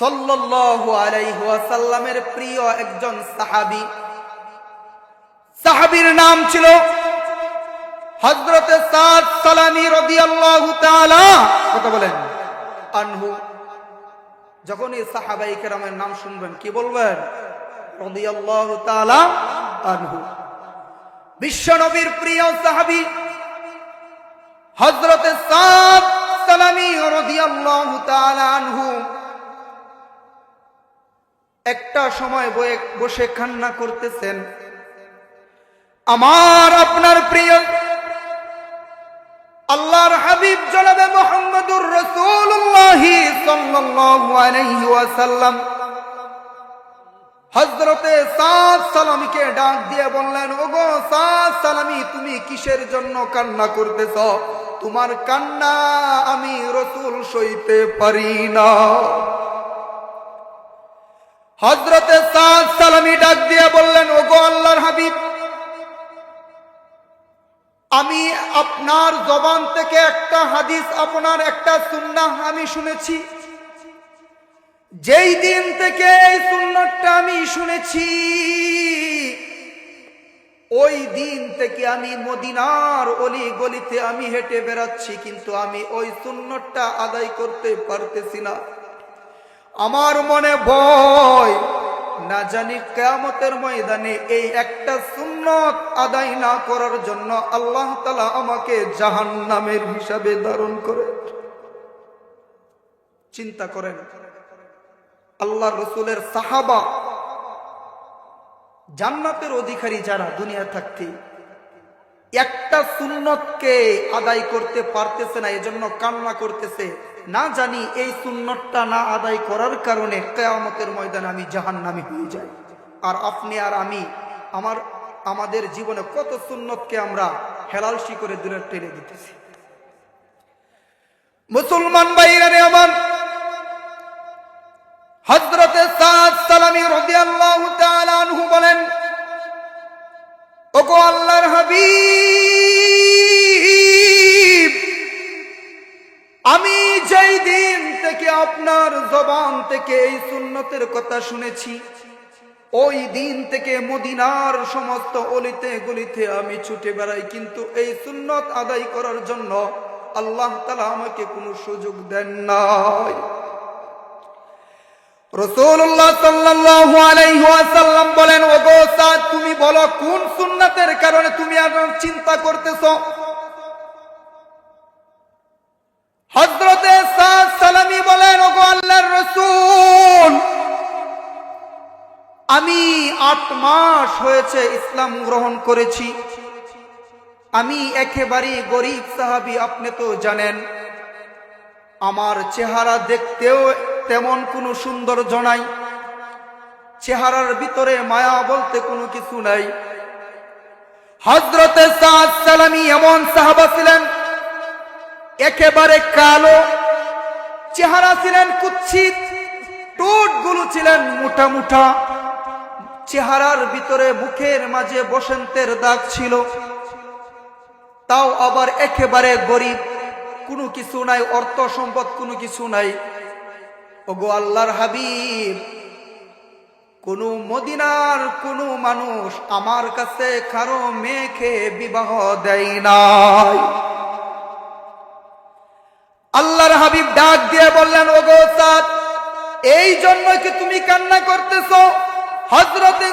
সাল্লাল্লাহু প্রিয় একজন সাহাবী। সাহাবীর নাম ছিল হযরতে কথা বলেন। আনহু যখন এই সাহাবাই কেরামের নাম শুনবেন, কি বলবেন? রাদিয়াল্লাহু আনহু। বিশ্ব নবীর প্রিয় সাহাবী হযরতে সাদ সালামি রাদিয়াল্লাহু আনহু। একটা সময় বসে কান্না করতেছেন। আমার আপনার প্রিয় আল্লাহর হাবিব জনাবে মোহাম্মদুর রসুল্লাহ ওয়াসাল্লাম। হযরতে সাদ সালামীকে ডাক দিয়ে বললেন, ওগো সাদ সালামী, তুমি কিসের জন্য কান্না করতেছ? তোমার কান্না আমি রসুল সইতে পারি না। হজরতে সালামি ডাক দিয়ে বললেন, ওগো আল্লাহর হাবিব, আমি আপনার জবান থেকে একটা হাদিস, আপনার একটা সুন্নাহ আমি শুনেছি। যেই দিন থেকে এই সুন্নতটা আমি শুনেছি, ওই দিন থেকে আমি মদিনার অলি গলিতে আমি হেঁটে বেড়াচ্ছি, কিন্তু আমি ওই সুন্নতটা আদায় করতে পারতেছি না। আমার মনে ভয়। না জানি কেয়ামতের ময়দানে এই একটা সুন্নত আদায় না করার জন্য আল্লাহ তালা আমাকে জাহান নামের হিসাবে ধারণ করে। চিন্তা করেন আল্লাহ রসুলের সাহাবা জান্নাতের অধিকারী যারা দুনিয়া থাকতে একটা সুন্নতকে আদায় করতে পারতেছে না, এজন্য কান্না করতেছে। না জানি এই সুন্নতটা না আদায় করার কারণে কেয়ামতের ময়দানে আমি জাহান্নামি হয়ে যাই। আর আপনি আর আমি, আমার, আমাদের জীবনে কত সুন্নতকে আমরা হেলালসি করে দূরে টেনে দিতেছি। মুসলমান বাইরে আমার হজরতে সালামি রাদিয়াল্লাহু তাআলা বলেন ওগো আল্লাহর হাবিব, আমি যেই দিন থেকে আপনার জবান থেকে এই সুন্নতের কথা শুনেছি, ওই দিন থেকে মদিনার সমস্ত অলিতে গলিতে আমি ছুটে বেড়াই, কিন্তু এই সুন্নত আদায় করার জন্য আল্লাহ তালা আমাকে কোনো সুযোগ দেন নাই। রসুল্লাহ বলেন তুমি বলো কোন কারণে তুমি চিন্তা বলেন রসুল, আমি আট মাস হয়েছে ইসলাম গ্রহণ করেছি। আমি একেবারে গরিব সাহাবি, আপনি তো জানেন। আমার চেহারা দেখতেও তেমন কোনো সৌন্দর্য নাই। চেহারার ভিতরে মায়া বলতে কোনো কিছু নাই। হজরতে সালামি এমন সাহাবা ছিলেন, একেবারে কালো। চেহারা ছিলেন কুচ্ছিত টোটগুলো ছিলেন মোটা মোটা। চেহারার ভিতরে মুখের মাঝে বসন্তের দাগ ছিল। তাও আবার একেবারে গরিব। কোনো কিছু নাই, অর্থ সম্পদ কোনো কিছু নাই। ওগো আল্লাহর হাবিব, কোন মদিনার কোন মানুষ আমার কাছে কারও মেয়েকে বিবাহ দেয় নাই। আল্লাহর হাবিব ডাক দিয়ে বললেন, ওগো সাদ এই জন্য কি তুমি কান্না করতেছ? হজরতে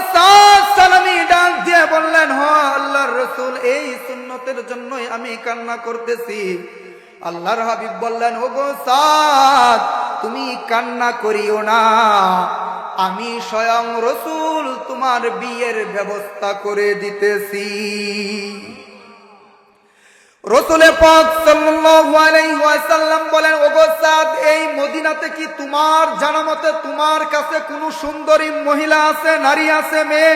ডাক দিয়ে বললেন হ আল্লাহর রসুল, এই সুন্নতের জন্যই আমি কান্না করতেছি। আল্লাহর হাবিব বললেন, ওগো সাদ, তুমি কান্না করিও না। আমি স্বয়ং রসুল তোমার বিয়ের ব্যবস্থা করে দিতেছি। রসুলে পাক ওয়াসাল্লাম বলেন, ওগো সাদ, এই মদিনাতে কি তোমার জানা মতে তোমার কাছে কোনো সুন্দরী মহিলা আছে, নারী আছে, মেয়ে?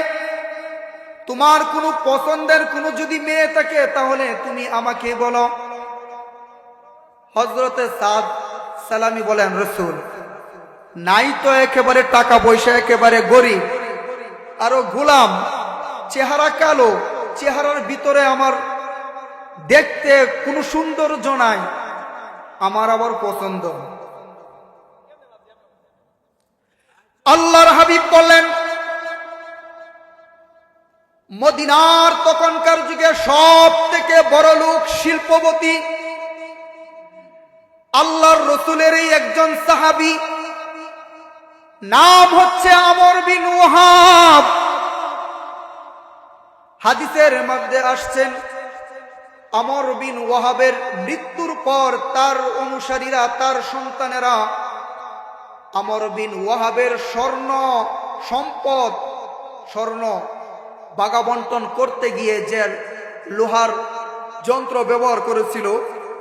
তোমার কোনো পছন্দের কোনো যদি মেয়ে থাকে, তাহলে তুমি আমাকে বলো। হজরতে সাদ সালামি বলেন, রসুল, নাই তো একেবারে টাকা পয়সা, একেবারে গরিব, আরও গুলাম, চেহারা কালো, চেহারার ভিতরে আমার দেখতে কোন সুন্দর নাই, আমার আবার পছন্দ। আল্লাহর হাবিব বললেন, মদিনার তখনকার যুগে সব থেকে বড় লোক শিল্পবতী আল্লাহর রসুলের এই একজন সাহাবি, নাম হচ্ছে আমর বিন ওহাব। হাদিসের মধ্যে আসছেন, আমর বিন ওয়াহাবের মৃত্যুর পর তার অনুসারীরা, তার সন্তানেরা আমর বিন ওয়াহাবের স্বর্ণ সম্পদ, স্বর্ণ বাগাবন্টন করতে গিয়ে যে লোহার যন্ত্র ব্যবহার করেছিল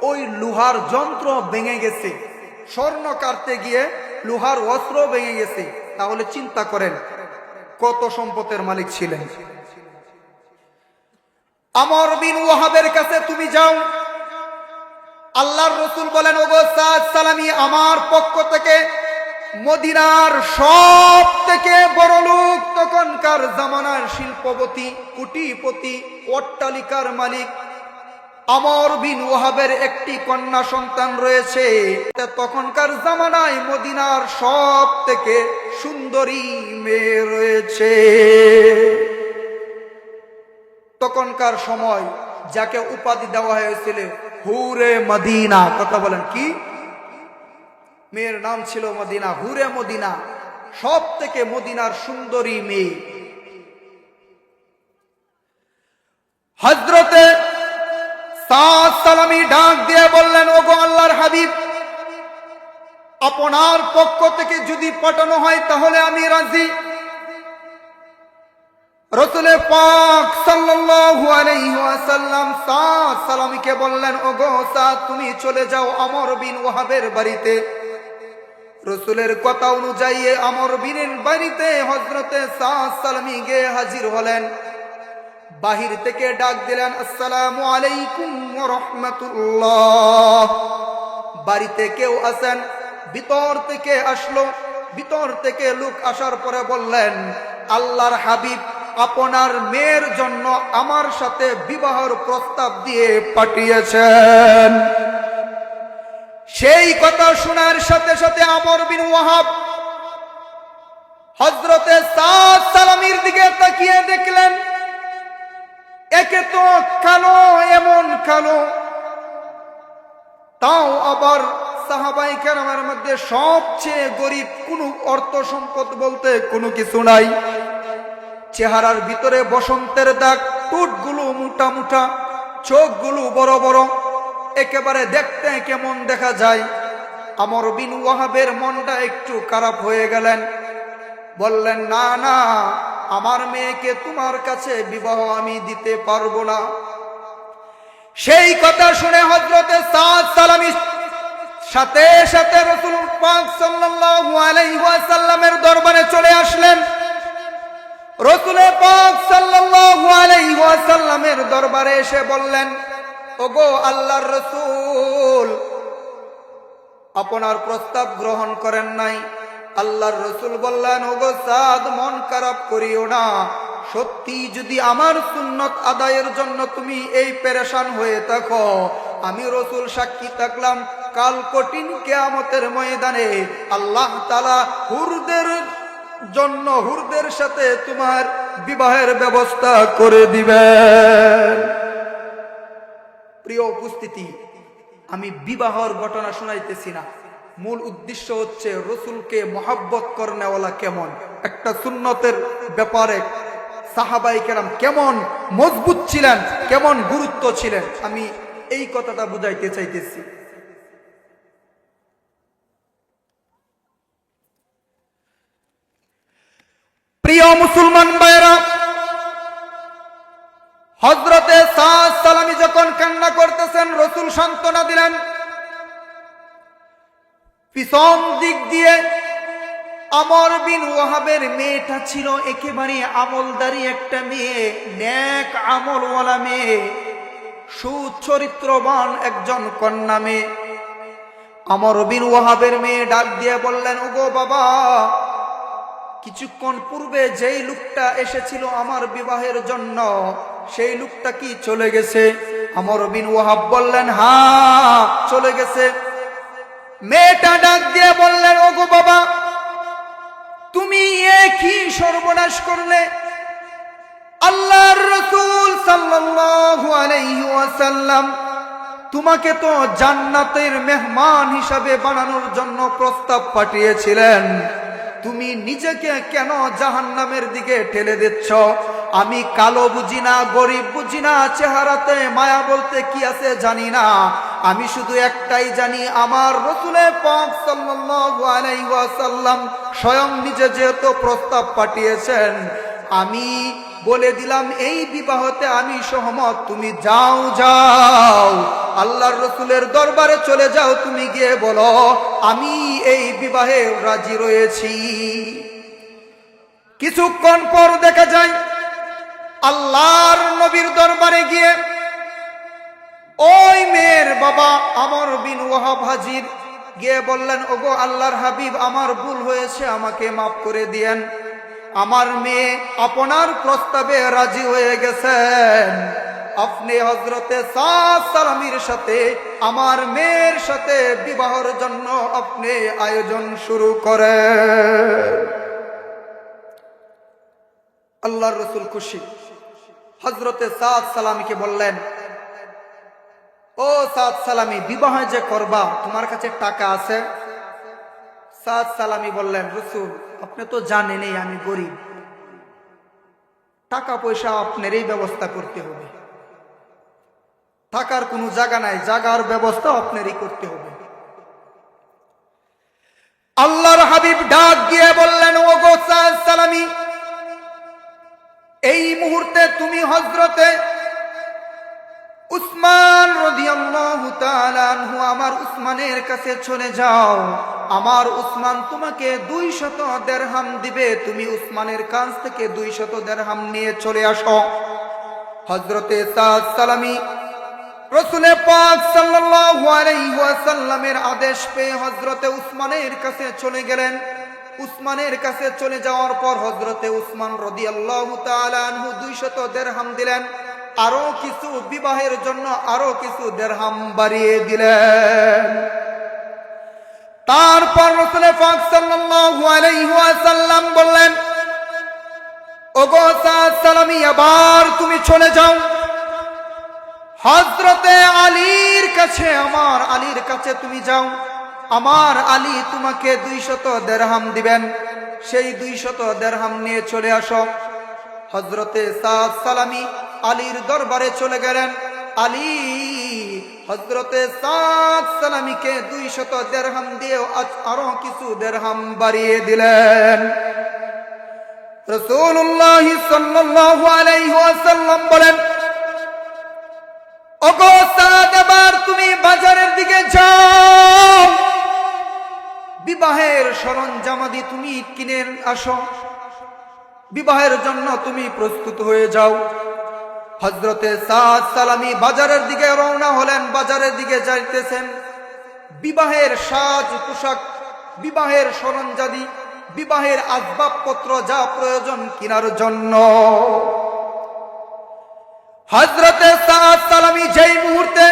ওই লোহার যন্ত্র ভেঙে গেছে। স্বর্ণ কাটতে গিয়ে লোহার অস্ত্র ভেঙে গেছে। তাহলে চিন্তা করেন, কত সম্পদের মালিক ছিলেন? আমর বিন ওয়াহাবের কাছে তুমি যাও। আল্লাহর রসুল বলেন, ওগো সালামি, আমার পক্ষ থেকে মদিনার সব থেকে বড় লোক তখনকার জামানার শিল্পপতি, কুটিপতি, অট্টালিকার মালিক আমর বিন ওয়াহাবের একটি কন্যা সন্তান রয়েছে। তখনকার জামানায় মদিনার সব থেকে সুন্দরী মেয়ে রয়েছে। তখনকার সময় যাকে উপাধি দেওয়া হয়েছিল হুরে মদিনা। কথা বলেন কি? মেয়ের নাম ছিল মদিনা, হুরে মদিনা। সব থেকে মদিনার সুন্দরী মেয়ে। হজরতে সালামি ডাক দিয়ে বললেন, ওগো আল্লাহর হাবিব, আপনার পক্ষ থেকে যদি পাঠানো হয় তাহলে আমি রাজি। রসুলে পাক সাদ সালামীকে বললেন, ওগো সাদ তুমি চলে যাও আমর বিন ওয়াহাবের বাড়িতে। রসুলের কথা অনুযায়ী আমর বিনের বাড়িতে হজরতে সাদ সালামী গিয়ে হাজির হলেন। বাহির থেকে ডাক দিলেন, আসসালামু আলাইকুম রাহমাতুল্লাহ। বাড়িতে কেউ আসেন ভিতর থেকে আসলো, ভিতর থেকে লোক আসার পরে বললেন, আল্লাহর হাবিব আপনার মেয়ের জন্য আমার সাথে বিবাহর প্রস্তাব দিয়ে পাঠিয়েছেন। সেই কথা শোনার সাথে সাথে আমর বিন ওয়াহাব হজরতে সালামির দিকে তাকিয়ে দেখলেন। একে তো কালো, এমন কালো। তাও আবার সাহাবাই কেরামের মধ্যে সবচেয়ে গরিব, কোনো অর্থ সম্পদ বলতে কোনো কিছু নাই। চেহারার ভিতরে বসন্তের দাগ টুটগুলো মোটা মোটা, চোখগুলো বড় বড়। একেবারে দেখতে কেমন দেখা যায়। আমর বিন ওয়াহাবের মনটা একটু খারাপ হয়ে গেলেন। বললেন, না না আমার মেয়েকে তোমার কাছে বিবাহ আমি দিতে পারব না। সেই কথা শুনে হজরতে সাথে সাথে রসুল পাক দরবারে চলে আসলেন। রসুল পাক দরবারে এসে বললেন, ওগো আল্লাহর রসুল, আপনার প্রস্তাব গ্রহণ করেন নাই। আল্লাহর রসুল বললেন, ওগো সাদ, মন খারাপ করিও না। সত্যি যদি আমার সুন্নত আদায়ের জন্য তুমি এই পেরেশান হয়ে থাকো, আমি রসুল সাক্ষী থাকলাম কাল কঠিন কেয়ামতের ময়দানে। আল্লাহ তালা হুরদের জন্য, হুরদের সাথে তোমার বিবাহের ব্যবস্থা করে দিবেন। প্রিয় উপস্থিতি, আমি বিবাহর ঘটনা শোনাইতেছি না। মূল উদ্দেশ্য হচ্ছে রসুলকে মহাব্বত করনেওয়ালা কেমন? একটা সুন্নতের ব্যাপারে সাহাবাই কেরাম কেমন মজবুত ছিলেন, কেমন গুরুত্ব ছিলেন? আমি এই কথাটা বুঝাইতে চাইতেছি। প্রিয় মুসলমান ভাইরা হজরতে সাদ সালামি যখন কান্না করতেছেন, রসুল সান্ত্বনা দিলেন। পিছন দিক দিয়ে আমর বিন ওয়াহাবের মেয়েটা ছিল একেবারে আমলদারি একটা মেয়ে ন্যাক আমলওয়ালা মেয়ে, সুচরিত্রবান একজন কন্যা মেয়ে। আমর বিন ওয়াহাবের মেয়ে ডাক দিয়ে বললেন, ওগো বাবা, কিছুক্ষণ পূর্বে যেই লোকটা এসেছিল আমার বিবাহের জন্য, সেই লোকটা কি চলে গেছে? আমর বিন ওয়াহাব বললেন হ্যাঁ চলে গেছে। মেয়েটা ডাক দিয়ে বললেন, ওগো বাবা, তুমি একই সর্বনাশ করলে? আল্লাহর রসুল সাল্লাল্লাহু আলাইহি ওয়াসাল্লাম তোমাকে তো জান্নাতের মেহমান হিসাবে বানানোর জন্য প্রস্তাব পাঠিয়েছিলেন। তুমি নিজেকে কেন জাহান্নামের দিকে ঠেলে দিচ্ছ? আমি কালো বুঝি না, গরিব বুঝি না, চেহারাতে মায়া বলতে কি আছে জানি না। আমি শুধু একটাই জানি, আমার রসুলে পাক ওয়াসাল্লাম স্বয়ং নিজে যেহেতু প্রস্তাব পাঠিয়েছেন, আমি বলে দিলাম, এই বিবাহতে আমি সহমত, তুমি যাও যাও। আল্লাহর রসুলের দরবারে চলে যাও, তুমি গিয়ে বলো, আমি এই বিবাহে রাজি রয়েছি। কিছুক্ষণ পর দেখা যায়, আল্লাহর নবীর দরবারে গিয়ে ওই মেয়ের বাবা আমর বিন ওয়াহাব হাজির। গিয়ে বললেন, ওগো আল্লাহর হাবিব, আমার ভুল হয়েছে, আমাকে মাফ করে দিয়েন। আমার মেয়ে আপনার প্রস্তাবে রাজি হয়ে গেছেন। আপনি হজরতে সালামির সাথে, আমার মেয়ের সাথে বিবাহর জন্য আপনি আয়োজন শুরু করে আল্লাহর রসুল খুশি। হজরতে সাদ সালামীকে বললেন ও সাদ সালামি, বিবাহ যে করবা, তোমার কাছে টাকা আছে? সাদ সালামি বললেন, রসুল, আপনি তো জানেনই আমি গরিব। টাকা পয়সা আপনারই ব্যবস্থা করতে হবে। থাকার কোনো জায়গা নাই, জাগার ব্যবস্থা আপনারই করতে হবে। আল্লাহর হাবিব ডাক দিয়ে বললেন ও গো সালামি, এই মুহূর্তে তুমি হজরতে উসমান রদিয়াল্লাহু আমার উসমানের কাছে চলে যাও। আমার উসমান তোমাকে দুই শত দেড়হাম দিবে। তুমি উসমানের কাছ থেকে দুই শত দেড়হাম নিয়ে চলে আসো। হজরতে সালামি রসুলে পাক সাল্লাল্লাহু আদেশ পেয়ে হজরতে উসমানের কাছে চলে গেলেন। উসমানের কাছে চলে যাওয়ার পর হজরতে উসমান রদিয়াল্লাহু আনহু দুই শত দেড়হাম দিলেন। আরও কিছু বিবাহের জন্য আরও কিছু দেড়হাম বাড়িয়ে দিলেন। তারপর রসুলে বললেন আবার তুমি চলে যাও। আলীর কাছে, আমার আলীর কাছে তুমি যাও। আমার আলী তোমাকে দুই শত দেড়হাম দিবেন। সেই দুই শত দেড়হাম নিয়ে চলে আসো। হজরতে সাদ সালামি আলীর দরবারে চলে গেলেন। আলী হজরতে সাদ সালামিকে দুই শত দেড়হাম দিয়ে আজ- আরও কিছু দেড়হাম বাড়িয়ে দিলেন। বিবাহের জন্য তুমি প্রস্তুত হয়ে যাও। হজরতে সাদ সালামি বাজারের দিকে রওনা হলেন, বাজারের দিকে যাইতেছেন। বিবাহের সাজ, পোশাক, বিবাহের সরঞ্জাদি, বিবাহের আসবাবপত্র যা প্রয়োজন কেনার জন্য। হজরতে সাদ সালামি যেই মুহূর্তে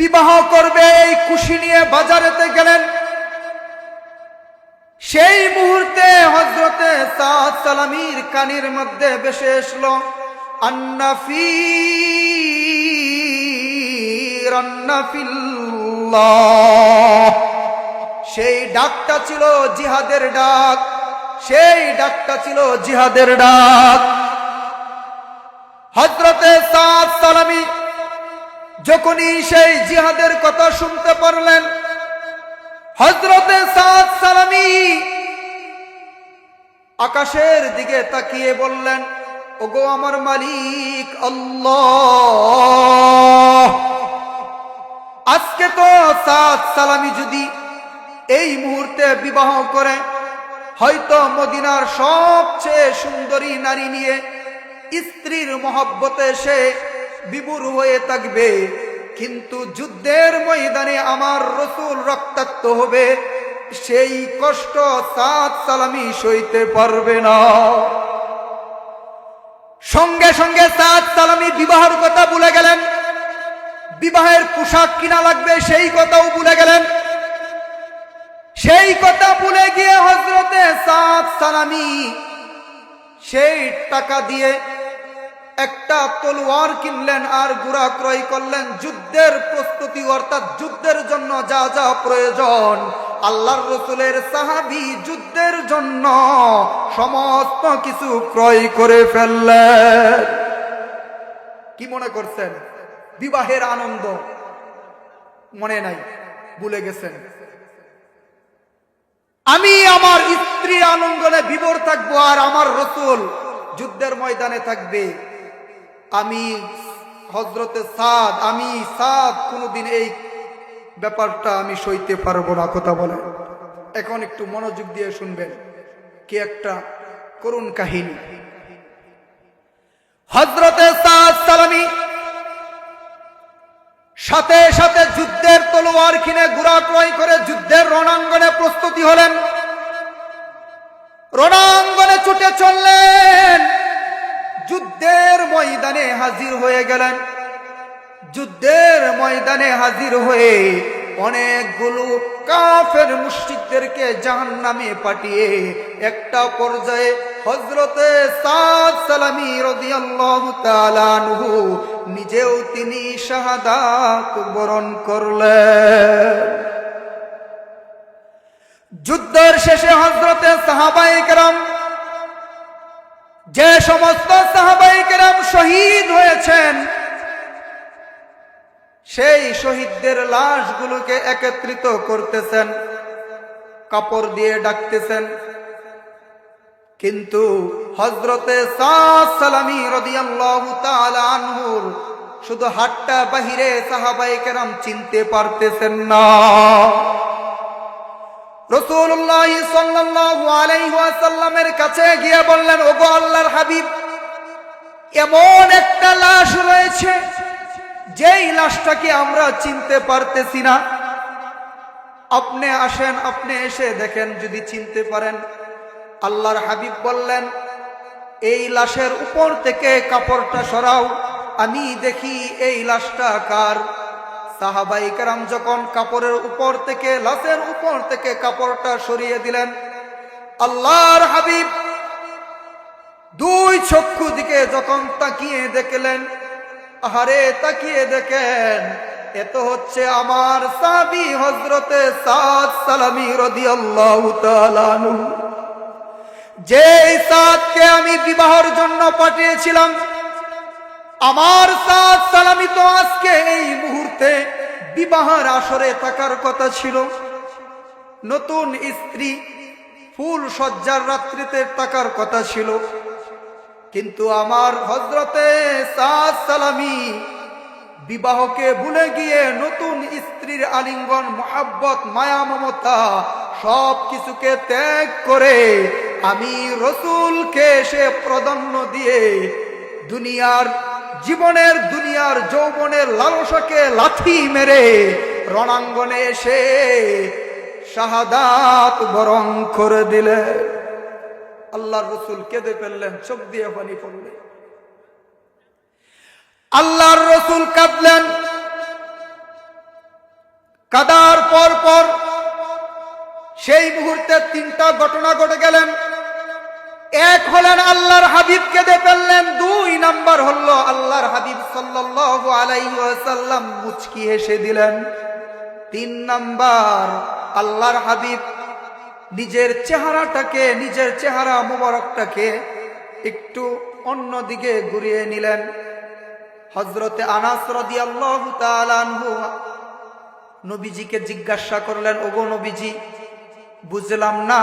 বিবাহ করবে, এই খুশি নিয়ে বাজারেতে গেলেন। সেই মুহূর্তে হজরতে সাদ সালামির কানির মধ্যে বেশে এসলো। সেই ডাকটা ছিল জিহাদের ডাক, সেই ডাকটা ছিল জিহাদের ডাক। হজরতে সাদ সালামি যখনই সেই জিহাদের কথা শুনতে পারলেন হজরতে সাদ সালামি আকাশের দিকে তাকিয়ে বললেন ওগো আমার মালিক, আল্লাহ। আজকে তো সাদ সালামি যদি এই মুহূর্তে বিবাহ করে, হয়তো মদিনার সবচেয়ে সুন্দরী নারী নিয়ে স্ত্রীর মহব্বতে সে বিবুর হয়ে থাকবে। কিন্তু যুদ্ধের ময়দানে আমার রসুল রক্তাক্ত হবে, সেই কষ্ট সাত সালামি সইতে পারবে না। সঙ্গে সঙ্গে সাত সালামি বিবাহের কথা ভুলে গেলেন। বিবাহের পোশাক কিনা লাগবে সেই কথাও ভুলে গেলেন। সেই কথা ভুলে গিয়ে হজরতে সাত সালামি সেই টাকা দিয়ে একটা তলোয়ার কিনলেন আর গুড়া ক্রয় করলেন। যুদ্ধের প্রস্তুতি অর্থাৎ যুদ্ধের জন্য যা যা প্রয়োজন আল্লাহর রসুলের সাহাবি যুদ্ধের জন্য সমস্ত কিছু ক্রয় করে ফেললেন কি মনে করছেন? বিবাহের আনন্দ মনে নাই, ভুলে গেছেন। আমি আমার স্ত্রীর আনন্দনে বিবর থাকব আর আমার রসুল যুদ্ধের ময়দানে থাকবে। আমি হজরতে সাদ, আমি সাদ কোনোদিন এই ব্যাপারটা আমি সইতে পারব না, কথা বলে এখন একটু মনোযোগ দিয়ে শুনবেন কি একটা করুণ কাহিনী। হজরতে সালামি সাথে সাথে যুদ্ধের তলোয়ার কিনে গুড়া ক্রয় করে যুদ্ধের রণাঙ্গনে প্রস্তুতি হলেন। রণাঙ্গনে ছুটে চললেন। যুদ্ধের ময়দানে হাজির হয়ে গেলেন। যুদ্ধের ময়দানে হাজির হয়ে অনেকগুলো কাফের মুশরিকদেরকে জাহান নামে পাঠিয়ে একটা পর্যায়ে হজরতে সাদ সালামি রাদিয়াল্লাহু নিজেও তিনি শাহাদাত বরণ করলেন। যুদ্ধের শেষে হজরতে সাহাবাই কেরাম যে সমস্ত সাহাবাই কেরাম শহীদ হয়েছেন সেই শহীদদের লাশগুলোকে একত্রিত করতেছেন, কাপড় দিয়ে ডাকতেছেন। কিন্তু হজরতে সালামি রদিয়াল্লাহু তাআলা শুধু হাটটা বাহিরে সাহাবাই কেরাম চিনতে পারতেছেন না। রসুল্লাহ সাল্লাল্লাহু আলাইহি কাছে গিয়ে বললেন, ওগো আল্লাহর হাবিব, এমন একটা লাশ রয়েছে যেই লাশটাকে আমরা চিনতে পারতেছি না, আপনি আসেন, আপনি এসে দেখেন, যদি চিনতে পারেন, আল্লাহর হাবিব বললেন, এই লাশের উপর থেকে কাপড়টা সরাও, আমি দেখি এই লাশটা কার? সাহাবাই কারাম যখন কাপড়ের উপর থেকে, লাশের উপর থেকে কাপড়টা সরিয়ে দিলেন, আল্লাহর হাবিব দুই চক্ষু দিকে যখন তাকিয়ে দেখলেন আহারে তাকিয়ে দেখেন এত হচ্ছে আমার সাবি হজরতে সাদ সালামি রদিয়াল্লাহু তাআলা যে সাদকে আমি বিবাহের জন্য পাঠিয়েছিলাম, আমার সাদ সালামি তো আজকে এই মুহূর্তে বিবাহের আসরে থাকার কথা ছিল। নতুন স্ত্রী, ফুল সজ্জার রাত্রিতে থাকার কথা ছিল। কিন্তু আমার হজরতে সালামি বিবাহকে ভুলে গিয়ে নতুন স্ত্রীর আলিঙ্গন, মোহাব্বত, মায়া, মমতা সব কিছুকে ত্যাগ করে আমি রসুলকে সে প্রাধান্য দিয়ে দুনিয়ার জীবনের, দুনিয়ার যৌবনের লালসাকে লাথি মেরে রণাঙ্গনে এসে শাহাদাত বরং করে দিলে। আল্লাহর রসুল কেঁদে ফেললেন, চোখ দিয়ে পানি পড়লে। আল্লাহর রসুল কাঁদলেন। কাদার পর পর সেই মুহূর্তে তিনটা ঘটনা ঘটে গেলেন। এক হলেন আল্লাহর হাবিব কেঁদে ফেললেন, দুই নাম্বার হল আল্লাহর হাবিব সাল্লাল্লাহু আলাইহি মুচকি হেসে দিলেন। তিন নাম্বার, আল্লাহর হাবিব নিজের চেহারাটাকে, নিজের চেহারা মুবারকটাকে একটু অন্যদিকে ঘুরিয়ে নিলেন। হজরতে আনাস নবীজিকে জিজ্ঞাসা করলেন, ওগো নবীজি, বুঝলাম না,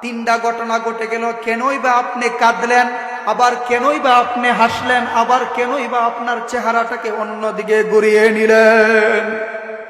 তিনটা ঘটনা ঘটে গেল, কেনই বা আপনি কাঁদলেন, আবার কেনই বা আপনি হাসলেন, আবার কেনই বা আপনার চেহারাটাকে অন্যদিকে ঘুরিয়ে নিলেন?